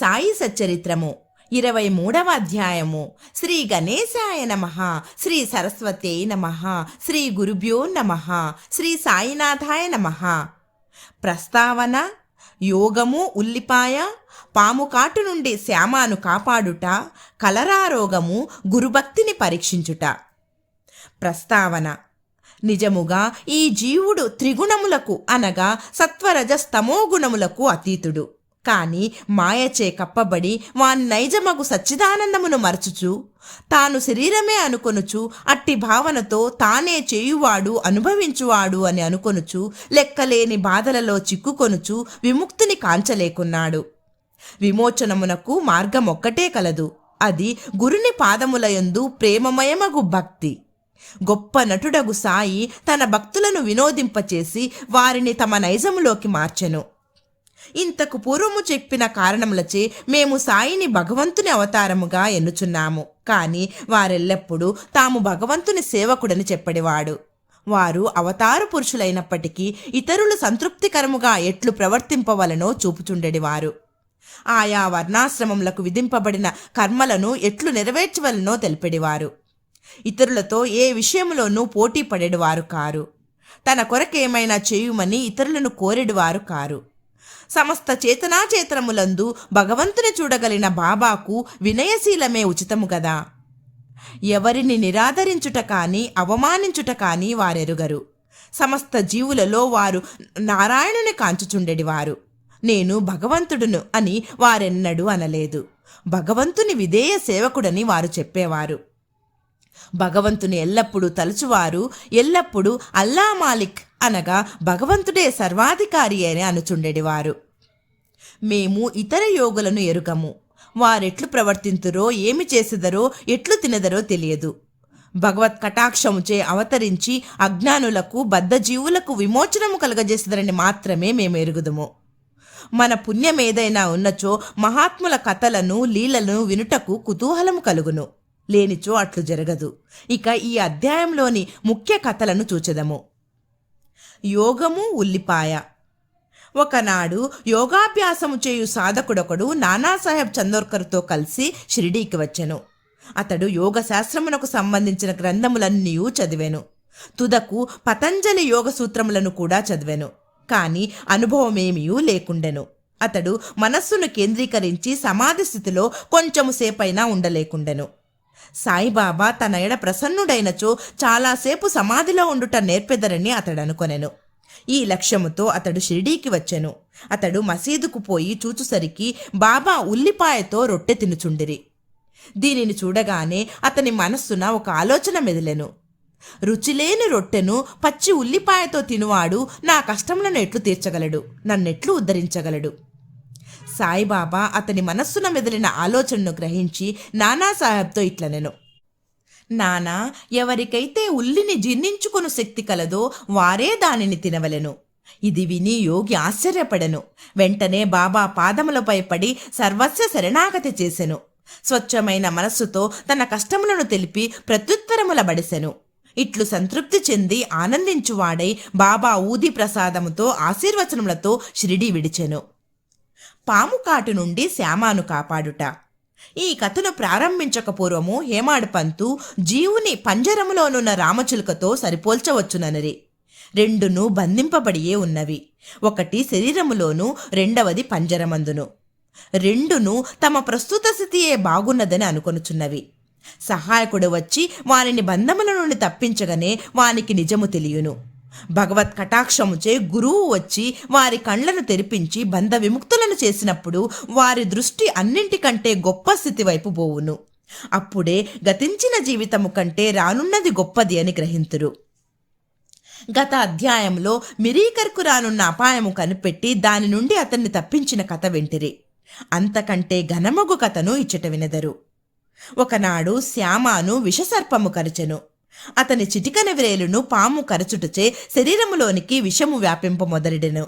సాయి సచ్చరిత్రము. ఇరవై మూడవ అధ్యాయము. శ్రీ గణేశాయ నమ. శ్రీ సరస్వతే నమ. శ్రీ గురుభ్యో నమ. శ్రీ సాయినాథాయ నమ. ప్రస్తావన యోగము ఉల్లిపాయ పాముకాటు నుండి శ్యామాను కాపాడుట కలరారోగము గురుభక్తిని పరీక్షించుట. ప్రస్తావన నిజముగా ఈ జీవుడు త్రిగుణములకు అనగా సత్వరజస్తమో గుణములకు అతీతుడు. కాని మాయచే కప్పబడి వాని నైజమగు సచ్చిదానందమును మరచుచు. తాను శరీరమే అనుకొనుచు అట్టి భావనతో తానే చేయువాడు అనుభవించువాడు అని అనుకొనుచు లెక్కలేని బాధలలో చిక్కుకొనుచు విముక్తిని కాంచలేకున్నాడు. విమోచనమునకు మార్గం ఒక్కటే కలదు. అది గురుని పాదములయందు ప్రేమమయమగు భక్తి. గొప్ప నటుడగు సాయి తన భక్తులను వినోదింపచేసి వారిని తమ నైజములోకి మార్చెను. ఇంతకు పూర్వము చెప్పిన కారణములచే మేము సాయిని భగవంతుని అవతారముగా ఎన్నుచున్నాము. కాని వారెల్లప్పుడూ తాము భగవంతుని సేవకుడని చెప్పడివాడు వారు అవతార పురుషులైనప్పటికీ ఇతరులు సంతృప్తికరముగా ఎట్లు ప్రవర్తింపవలనో చూపుచుండెడివారు ఆయా వర్ణాశ్రమములకు విధింపబడిన కర్మలను ఎట్లు నెరవేర్చవలనో తెలిపెడివారు ఇతరులతో ఏ విషయంలోనూ పోటీ పడేడువారు కారు. తన కొరకేమైనా చేయుమని ఇతరులను కోరెడివారు కారు. సమస్త చేతనాచేతనములందు భగవంతుని చూడగలిగిన బాబాకు వినయశీలమే ఉచితము కదా ఎవరిని నిరాదరించుట కానీ అవమానించుట కానీ వారెరుగరు. సమస్త జీవులలో వారు నారాయణుని కాంచుచుండెడివారు నేను భగవంతుడును అని వారెన్నడూ అనలేదు. భగవంతుని విధేయ సేవకుడని వారు చెప్పేవారు. భగవంతుని ఎల్లప్పుడూ తలుచువారు ఎల్లప్పుడూ అల్లా మాలిక్ అనగా భగవంతుడే సర్వాధికారి అని అనుచుండెడివారు. మేము ఇతర యోగులను ఎరుగము. వారెట్లు ప్రవర్తింతురో ఏమి చేసెదరో ఎట్లు తినదరో తెలియదు. భగవత్ కటాక్షముచే అవతరించి అజ్ఞానులకు బద్ధజీవులకు విమోచనము కలగజేసదరని మాత్రమే మేము ఎరుగుదుము. మన పుణ్యం ఏదైనా ఉన్నచో మహాత్ముల కథలను లీలను వినుటకు కుతూహలము కలుగును. లేనిచో అట్లు జరగదు. ఇక ఈ అధ్యాయంలోని ముఖ్య కథలను చూచెదము. యోగము ఉల్లిపాయ. ఒకనాడు యోగాభ్యాసము చేయు సాధకుడొకడు నానాసాహెబ్ చందోర్కర్తో కలిసి షిరిడీకి వచ్చెను. అతడు యోగ శాస్త్రమునకు సంబంధించిన గ్రంథములన్నీ చదివాను. తుదకు పతంజలి యోగ సూత్రములను కూడా చదివాను. కాని అనుభవమేమీ లేకుండెను. అతడు మనస్సును కేంద్రీకరించి సమాధి స్థితిలో కొంచెము సేపైనా ఉండలేకుండెను. సాయిబాబా తన ఎడ ప్రసన్నుడైనచో చాలాసేపు సమాధిలో ఉండుట నేర్పెదరని అతడు అనుకొనెను. ఈ లక్ష్యముతో అతడు షిరిడీకి వచ్చెను. అతడు మసీదుకు పోయి చూచుసరికి బాబా ఉల్లిపాయతో రొట్టె తినుచుండిరి. దీనిని చూడగానే అతని మనస్సున ఒక ఆలోచన మెదిలెను. రుచిలేని రొట్టెను పచ్చి ఉల్లిపాయతో తినువాడు నా కష్టములను ఎట్లు తీర్చగలడు? నన్నెట్లు ఉద్ధరించగలడు? సాయిబాబా అతని మనస్సున మెదిలిన ఆలోచనను గ్రహించి నానాసాహెబ్తో ఇట్లనెను నానా. ఎవరికైతే ఉల్లిని జీర్ణించుకొను శక్తి కలదో వారే దానిని తినవలెను. ఇది విని యోగి ఆశ్చర్యపడెను. వెంటనే బాబా పాదములపై పడి సర్వస్వ శరణాగతి చేసెను. స్వచ్ఛమైన మనస్సుతో తన కష్టములను తెలిపి ప్రత్యుత్తరముల బడిసెను. ఇట్లు సంతృప్తి చెంది ఆనందించువాడై బాబా ఊది ప్రసాదముతో ఆశీర్వచనములతో షిరిడి విడిచెను. పాము కాటు నుండి శ్యామాను కాపాడుట. ఈ కథను ప్రారంభించక పూర్వము హేమాడు పంతు జీవుని పంజరములోనున్న రామచిలుకతో సరిపోల్చవచ్చుననరి. రెండును బంధింపబడియే ఉన్నవి. ఒకటి శరీరములోను రెండవది పంజరమందును. రెండును తమ ప్రస్తుత స్థితియే బాగున్నదని అనుకొనుచున్నవి. సహాయకుడు వచ్చి వారిని బంధముల నుండి తప్పించగానే వానికి నిజము తెలియను. భగవత్ కటాక్షముచే గురువు వచ్చి వారి కండ్లను తెరిపించి బంధ విముక్తులను చేసినప్పుడు వారి దృష్టి అన్నింటికంటే గొప్ప స్థితి వైపు పోవును. అప్పుడే గతించిన జీవితము కంటే రానున్నది గొప్పది అని గ్రహింతురు. గత అధ్యాయంలో మిరీకర్కు రానున్న అపాయము కనిపెట్టి దాని నుండి అతన్ని తప్పించిన కథ వెంటిరి. అంతకంటే ఘనమగు కథను ఇచ్చట వినెదరు. ఒకనాడు శ్యామాను విషసర్పము కరచెను. అతని చిటికన వ్రేలును పాము కరచుటచే శరీరములోనికి విషము వ్యాపింప మొదలెడెను.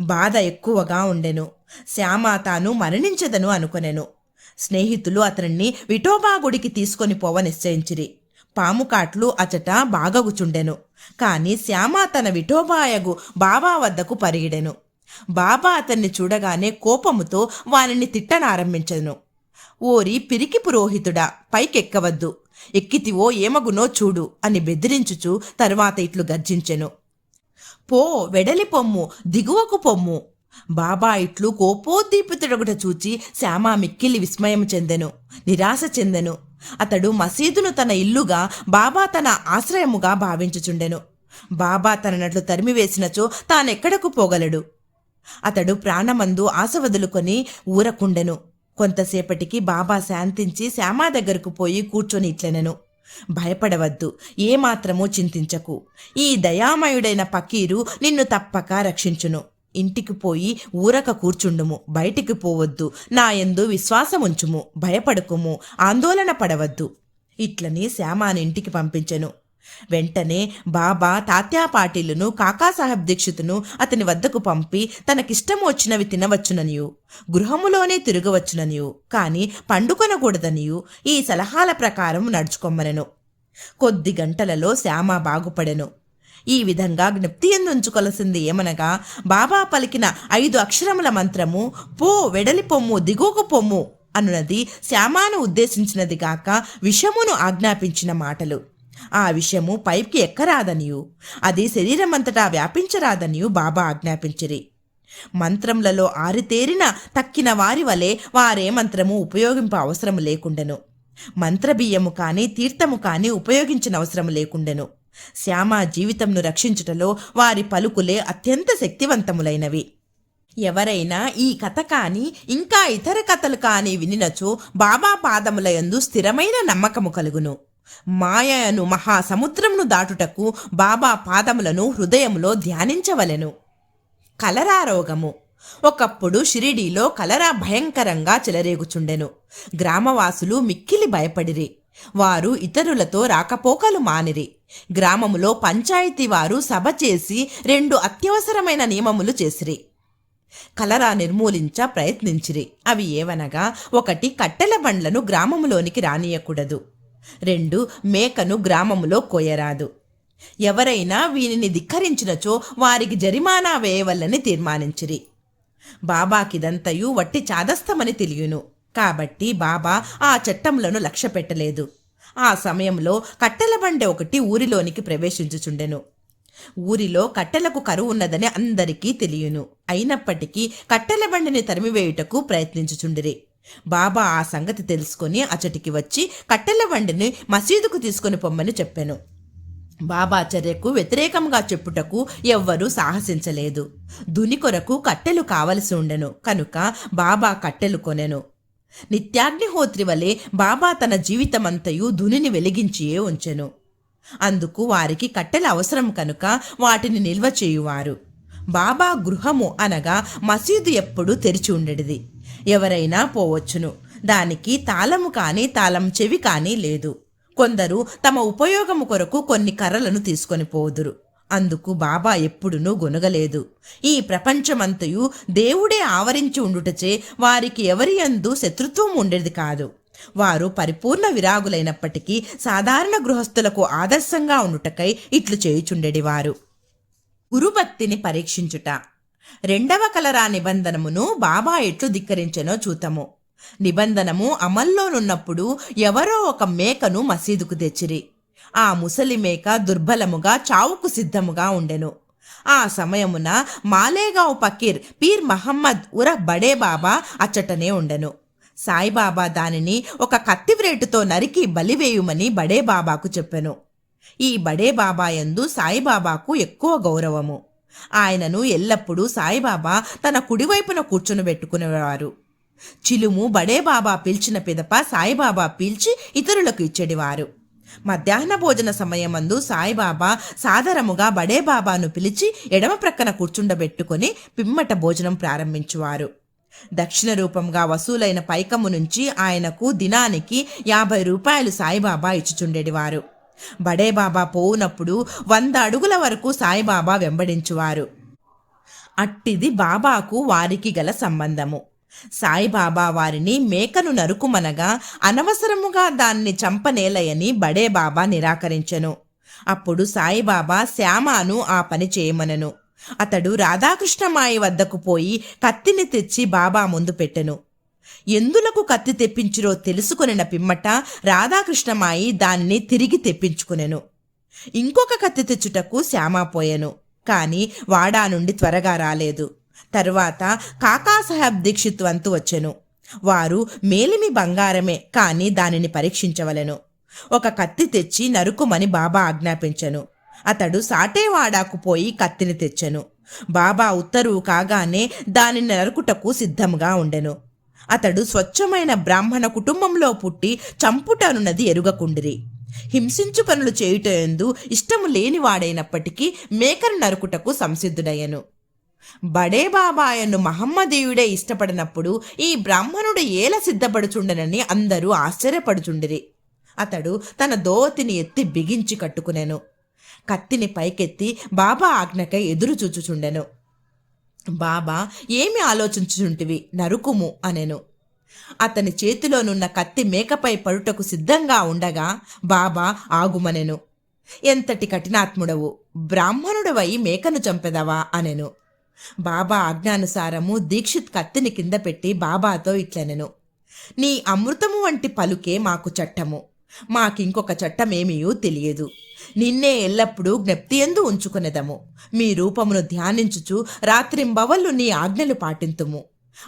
బాధ ఎక్కువగా ఉండెను. శ్యామ తాను మరణించదను అనుకొనెను. స్నేహితులు అతనిని విఠోబా గుడికి తీసుకొని పోవ నిశ్చయించిరి. పాము కాట్లు అచట బాగగుచుండెను. కాని శ్యామ తన విఠోబాయగు బాబా వద్దకు పరిగిడెను. బాబా అతన్ని చూడగానే కోపముతో వానిని తిట్టనారంభించెను. ఓరి పిరికి పురోహితుడా పైకెక్కవద్దు. ఎక్కితివో ఏమగునో చూడు అని బెదిరించుచు తర్వాత ఇట్లు గర్జించెను. పో వెడలి పొమ్ము దిగువకు పొమ్ము. బాబా ఇట్లు కోపోద్దీపితుడగుట చూచి శ్యామ మిక్కిలి విస్మయం చెందెను నిరాశ చెందెను. అతడు మసీదును తన ఇల్లుగా బాబా తన ఆశ్రయముగా భావించుచుండెను. బాబా తననట్లు తరిమివేసినచో తానెక్కడకు పోగలడు? అతడు ప్రాణమందు ఆశ వదులుకొని ఊరకుండెను. కొంతసేపటికి బాబా శాంతించి శ్యామా దగ్గరకు పోయి కూర్చొని ఇట్లనెను. భయపడవద్దు ఏమాత్రమూ చింతించకు. ఈ దయామయుడైన పకీరు నిన్ను తప్పక రక్షించును. ఇంటికి పోయి ఊరక కూర్చుండుము బయటికి పోవద్దు నా ఎందు విశ్వాసముంచుము భయపడుకుము ఆందోళన పడవద్దు. ఇట్లని శ్యామాని ఇంటికి పంపించెను. వెంటనే బాబా తాత్యా పాటీలును కాకాసాహెబ్ దీక్షితును అతని వద్దకు పంపి తనకిష్టం వచ్చినవి తినవచ్చుననియు గృహములోనే తిరగవచ్చుననియు కాని పండుకొనకూడదనియు ఈ సలహాల ప్రకారం నడుచుకొమ్మనెను కొద్ది గంటలలో శ్యామ బాగుపడెను. ఈ విధంగా జ్ఞప్తి ఎందుంచుకొలసింది ఏమనగా బాబా పలికిన ఐదు అక్షరముల మంత్రము పో వెడలి పొమ్ము దిగువకు పొమ్ము అనున్నది శ్యామాను ఉద్దేశించినది కాక విషమును ఆజ్ఞాపించిన మాటలు. ఆ విషయము పైకి ఎక్కరాదనియు. అది శరీరమంతటా వ్యాపించరాదనియు బాబా ఆజ్ఞాపించిరి. మంత్రములలో ఆరితేరిన తక్కిన వారి వలె వారే మంత్రము ఉపయోగింప అవసరం లేకుండెను. మంత్రబియ్యము కానీ తీర్థము కానీ ఉపయోగించిన అవసరం లేకుండెను. శ్యామ జీవితంను రక్షించుటలో వారి పలుకులే అత్యంత శక్తివంతములైనవి. ఎవరైనా ఈ కథ కానీ ఇంకా ఇతర కథలు కానీ వినినచో బాబా పాదముల యందు స్థిరమైన నమ్మకము కలుగును. మాయను మహాసముద్రమును దాటుటకు బాబా పాదములను హృదయములో ధ్యానించవలెను. కలరా రోగము ఒకప్పుడు షిరిడీలో కలరా భయంకరంగా చెలరేగుచుండెను. గ్రామవాసులు మిక్కిలి భయపడిరి. వారు ఇతరులతో రాకపోకలు మానిరి. గ్రామములో పంచాయతీ వారు సభ చేసి రెండు అత్యవసరమైన నియమములు చేసిరి. కలరా నిర్మూలించ ప్రయత్నించిరి. అవి ఏవనగా ఒకటి కట్టెల బండ్లను గ్రామములోనికి రానియకూడదు. రెండు మేకను గ్రామములో కోయరాదు ఎవరైనా వీనిని ధిక్కరించినచో వారికి జరిమానా వేయవల్లని తీర్మానించిరి. బాబాకిదంతయు వట్టి చాదస్తమని తెలియను. కాబట్టి బాబా ఆ చట్టములను లక్ష్య పెట్టలేదు ఆ సమయంలో కట్టెల బండె ఒకటి ఊరిలోనికి ప్రవేశించుచుండెను. ఊరిలో కట్టెలకు కరువు ఉన్నదని అందరికీ తెలియను. అయినప్పటికీ కట్టెల బండిని తరిమివేయుటకు ప్రయత్నించుచుండిరి. బాబా ఆ సంగతి తెలుసుకొని అచటికి వచ్చి కట్టెల వండిని మసీదుకు తీసుకొని పొమ్మని చెప్పాను. బాబా చర్యకు వ్యతిరేకంగా చెప్పుటకు ఎవ్వరూ సాహసించలేదు. దుని కొరకు కట్టెలు కావలసి ఉండెను. కనుక బాబా కట్టెలు కొనెను. నిత్యాగ్నిహోత్రి వలె బాబా తన జీవితమంతయు ధునిని వెలిగించియే ఉంచెను. అందుకు వారికి కట్టెల అవసరం కనుక వాటిని నిల్వ చేయువారు. బాబా గృహము అనగా మసీదు ఎప్పుడూ తెరిచి ఉండేది. ఎవరైనా పోవచ్చును. దానికి తాళము కానీ తాళం చెవి కానీ లేదు. కొందరు తమ ఉపయోగము కొరకు కొన్ని కర్రలను తీసుకొని పోదురు. అందుకు బాబా ఎప్పుడునూ గొనగలేదు. ఈ ప్రపంచమంతయు దేవుడే ఆవరించి ఉండుటచే వారికి ఎవరి యందు శత్రుత్వం ఉండేది కాదు. వారు పరిపూర్ణ విరాగులైనప్పటికీ సాధారణ గృహస్థులకు ఆదర్శంగా ఉండుటకై ఇట్లు చేయుచుండెడివారు. గురుభక్తిని పరీక్షించుట. రెండవ కలరా నిబంధనమును బాబా ఎట్లు ధిక్కరించెనో చూతము. నిబంధనము అమల్లోనున్నప్పుడు ఎవరో ఒక మేకను మసీదుకు తెచ్చిరి. ఆ ముసలి మేక దుర్బలముగా చావుకు సిద్ధముగా ఉండెను. ఆ సమయమున మాలేగావ్ పకీర్ పీర్ మహమ్మద్ ఉర బడే బాబా అచ్చటనే ఉండెను. సాయిబాబా దానిని ఒక కత్తివ్రేటుతో నరికి బలివేయుమని బడే బాబాకు చెప్పెను. ఈ బడే బాబా యందు సాయిబాబాకు ఎక్కువ గౌరవము. ఆయనను ఎల్లప్పుడూ సాయిబాబా తన కుడివైపున కూర్చుని పెట్టుకునేవారు. చిలుము బడేబాబా పిలిచిన పిదప సాయిబాబా పీల్చి ఇతరులకు ఇచ్చేడివారు. మధ్యాహ్న భోజన సమయమందు సాయిబాబా సాదరముగా బడేబాబాను పిలిచి ఎడమ ప్రక్కన కూర్చుండబెట్టుకొని పిమ్మట భోజనం ప్రారంభించువారు. దక్షిణ రూపంగా వసూలైన పైకము నుంచి ఆయనకు దినానికి యాభై రూపాయలు సాయిబాబా ఇచ్చుచుండేటివారు బడే బాబా పోవునప్పుడు వంద అడుగుల వరకు సాయిబాబా వెంబడించువారు. అట్టిది బాబాకు వారికి గల సంబంధము. సాయిబాబా వారిని మేకను నరుకుమనగా అనవసరముగా దాన్ని చంపనేలయని బడే బాబా నిరాకరించెను. అప్పుడు సాయిబాబా శ్యామాను ఆ పని చేయమనను. అతడు రాధాకృష్ణమాయి వద్దకు పోయి కత్తిని తెచ్చి బాబా ముందు పెట్టెను. ఎందులకు కత్తి తెప్పించిరో తెలుసుకొనిన పిమ్మట రాధాకృష్ణమాయి దానిని తిరిగి తెప్పించుకునెను. ఇంకొక కత్తి తెచ్చుటకు శ్యామ పోయెను. కాని వాడా నుండి త్వరగా రాలేదు. తరువాత కాకాసాహెబ్ దీక్షిత్ వంతు వచ్చెను. వారు మేలిమి బంగారమే కాని దానిని పరీక్షించవలెను. ఒక కత్తి తెచ్చి నరుకుమని బాబా ఆజ్ఞాపించెను. అతడు సాటేవాడాకు పోయి కత్తిని తెచ్చెను. బాబా ఉత్తరువు కాగానే దానిని నరుకుటకు సిద్ధంగా ఉండెను. అతడు స్వచ్ఛమైన బ్రాహ్మణ కుటుంబంలో పుట్టి చంపుటనున్నది ఎరుగకుండిరి. హింసించు పనులు చేయుటయందు ఇష్టము లేనివాడైనప్పటికీ మేకను నరుకుటకు సంసిద్ధుడయ్యను. బడే బాబాయను మహమ్మదీయుడే ఇష్టపడినప్పుడు ఈ బ్రాహ్మణుడు ఏల సిద్ధపడుచుండనని అందరూ ఆశ్చర్యపడుచుండిరి. అతడు తన దోవతిని ఎత్తి బిగించి కట్టుకునెను. కత్తిని పైకెత్తి బాబా ఆజ్ఞకై ఎదురు చూచుచుండెను బాబా ఏమి ఆలోచించుచుంటివి? నరుకుము అనెను. అతని చేతిలోనున్న కత్తి మేకపై పడుటకు సిద్ధంగా ఉండగా బాబా ఆగుమనెను. ఎంతటి కఠినాత్ముడవు? బ్రాహ్మణుడవై మేకను చంపెదవా అనెను. బాబా ఆజ్ఞానుసారము దీక్షిత్ కత్తిని కింద పెట్టి బాబాతో ఇట్లనెను. నీ అమృతము వంటి పలుకే మాకు చట్టము. మాకింకొక చట్టమేమీయూ తెలియదు. నిన్నే ఎల్లప్పుడూ జ్ఞప్తి ఎందు ఉంచుకునేదము. మీ రూపమును ధ్యానించుచు రాత్రింబవళ్ళు నీ ఆజ్ఞలు పాటింతుము.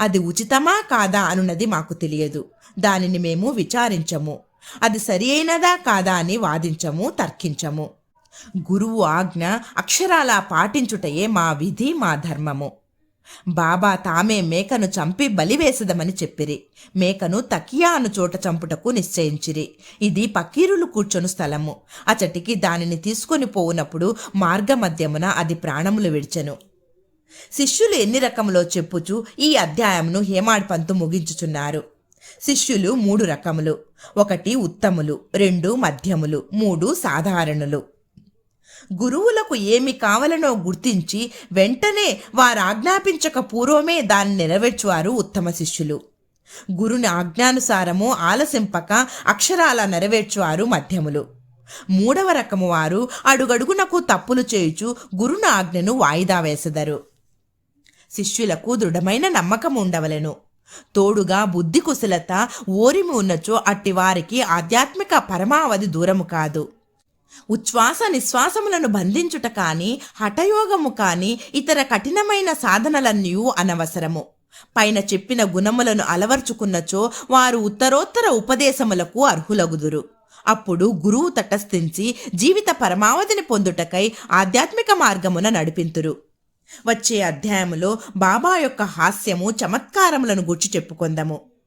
అది ఉచితమా కాదా అనున్నది మాకు తెలియదు. దానిని మేము విచారించము. అది సరి అయినదా కాదా అని వాదించము తర్కించము. గురువు ఆజ్ఞ అక్షరాలా పాటించుటయే మా విధి మా ధర్మము. బాబా తామే మేకను చంపి బలివేసదమని చెప్పిరి. మేకను తకియా అను చోట చంపుటకు నిశ్చయించిరి. ఇది పకీరులు కూర్చొని స్థలము. అచటికి దానిని తీసుకొని పోవునప్పుడు మార్గమధ్యమున అది ప్రాణములు విడిచెను. శిష్యులు ఎన్ని రకములో చెప్పుచు ఈ అధ్యాయమును హేమాడ్ పంతు ముగించుచున్నారు. శిష్యులు మూడు రకములు. ఒకటి ఉత్తములు రెండు మధ్యములు మూడు సాధారణులు. గురువులకు ఏమి కావలనో గుర్తించి వెంటనే వారు ఆజ్ఞాపించక పూర్వమే దాన్ని నెరవేర్చువారు ఉత్తమ శిష్యులు. గురుని ఆజ్ఞానుసారము ఆలసింపక అక్షరాల నెరవేర్చువారు మధ్యములు. మూడవ రకము వారు అడుగడుగునకు తప్పులు చేయుచు గురుని ఆజ్ఞను వాయిదా వేసెదరు. శిష్యులకు దృఢమైన నమ్మకం ఉండవలెను. తోడుగా బుద్ధి కుశలత ఓరిమి ఉన్నచో అట్టి వారికి ఆధ్యాత్మిక పరమావధి దూరము కాదు. ఉచ్ఛ్వాస నిశ్వాసములను బంధించుట కానీ హఠయోగము కానీ ఇతర కఠినమైన సాధనలన్నీ అనవసరము. పైన చెప్పిన గుణములను అలవర్చుకున్నచో వారు ఉత్తరోత్తర ఉపదేశములకు అర్హులగుదురు. అప్పుడు గురువు తటస్థించి జీవిత పరమావధిని పొందుటకై ఆధ్యాత్మిక మార్గమున నడిపింతురు. వచ్చే అధ్యాయములో బాబా యొక్క హాస్యము చమత్కారములను గుర్చి చెప్పుకొందము.